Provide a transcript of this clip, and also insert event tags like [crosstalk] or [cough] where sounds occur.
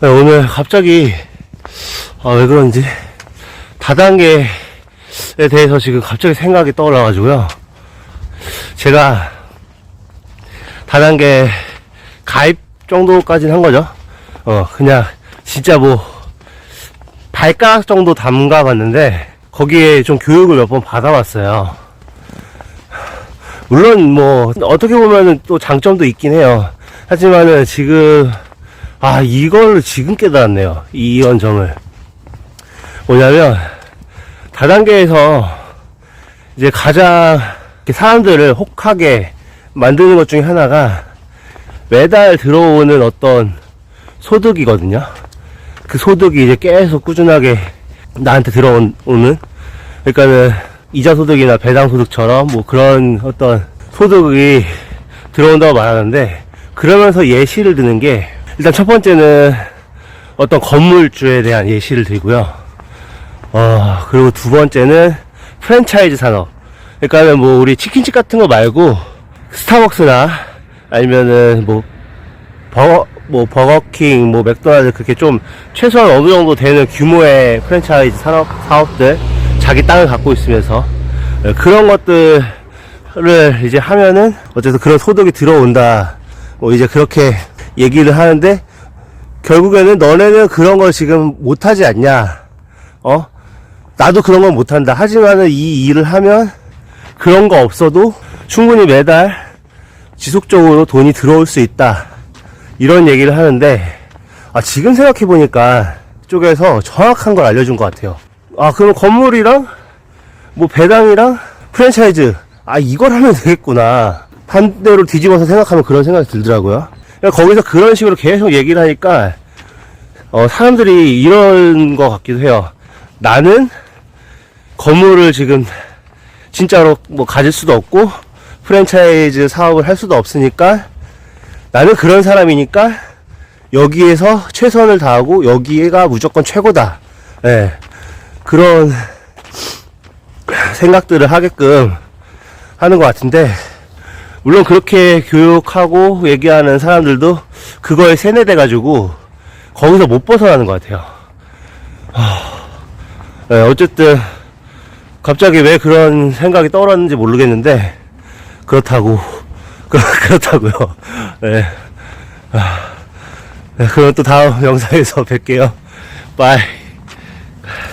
네, 오늘 갑자기 아, 왜 그런지 다단계에 대해서 지금 갑자기 생각이 떠올라가지고요. 제가 다단계 가입 정도까지는 한 거죠. 어, 그냥 진짜 뭐 발가락 정도 담가 봤는데 거기에 좀 교육을 몇 번 받아봤어요. 물론 뭐 어떻게 보면은 또 장점도 있긴 해요. 하지만은 지금 아 이걸 지금 깨달았네요. 이런 점을 뭐냐면 다단계에서 이제 가장 사람들을 혹하게 만드는 것 중에 하나가 매달 들어오는 어떤 소득이거든요. 그 소득이 이제 계속 꾸준하게 나한테 들어오는 그러니까는 이자 소득이나 배당 소득처럼 뭐 그런 어떤 소득이 들어온다고 말하는데 그러면서 예시를 드는 게 일단 첫 번째는 어떤 건물주에 대한 예시를 들고요. 어, 그리고 두 번째는 프랜차이즈 산업. 그러니까는 뭐 우리 치킨집 같은 거 말고 스타벅스나 아니면은 뭐 버거 뭐 버거킹 뭐 맥도날드 그렇게 좀 최소한 어느 정도 되는 규모의 프랜차이즈 산업 사업들 자기 땅을 갖고 있으면서 예, 그런 것들을 이제 하면은 어쨌든 그런 소득이 들어온다 뭐 이제 그렇게 얘기를 하는데 결국에는 너네는 그런 걸 지금 못하지 않냐. 어? 나도 그런 건 못한다. 하지만은 이 일을 하면 그런 거 없어도 충분히 매달 지속적으로 돈이 들어올 수 있다. 이런 얘기를 하는데 아 지금 생각해 보니까 쪽에서 정확한 걸 알려준 것 같아요. 아 그럼 건물이랑 뭐 배당이랑 프랜차이즈 아 이걸 하면 되겠구나 반대로 뒤집어서 생각하면 그런 생각이 들더라고요 그러니까 거기서 그런 식으로 계속 얘기를 하니까 어, 사람들이 이런 것 같기도 해요 나는 건물을 지금 진짜로 뭐 가질 수도 없고 프랜차이즈 사업을 할 수도 없으니까 나는 그런 사람이니까 여기에서 최선을 다하고 여기가 무조건 최고다. 예. 그런 생각들을 하게끔 하는 것 같은데 물론 그렇게 교육하고 얘기하는 사람들도 그거에 세뇌돼 가지고 거기서 못 벗어나는 것 같아요. 하, 예, 어쨌든 갑자기 왜 그런 생각이 떠올랐는지 모르겠는데 그렇다고 그, [laughs] 그렇다고요. 네. 아, 네, 그럼 또 다음 영상에서 뵐게요. 바이.